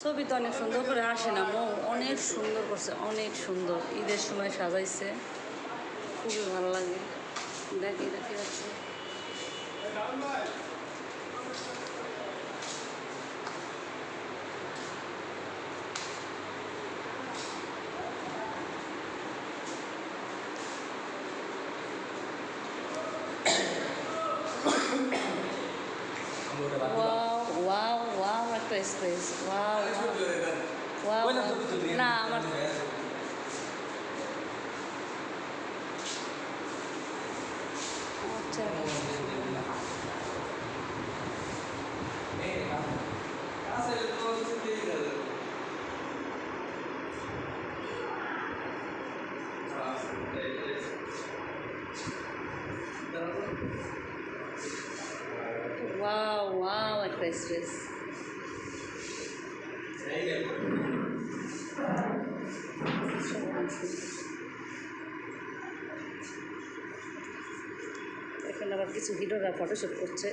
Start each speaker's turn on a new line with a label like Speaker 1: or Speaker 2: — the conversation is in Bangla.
Speaker 1: ছবি তো অনেক সুন্দর করে আসে না মৌ অনেক সুন্দর করছে অনেক সুন্দর। ঈদের সময় সাজাইছে খুবই ভালো লাগে। দেখি দেখি যাচ্ছে wow, wow, request please. Wow, wow. Wow. When wow. Nah, I'm Wow, wow. একটা স্পেস এখানে আবার কিছু হিরোরা ফটোশ্যুট করছে।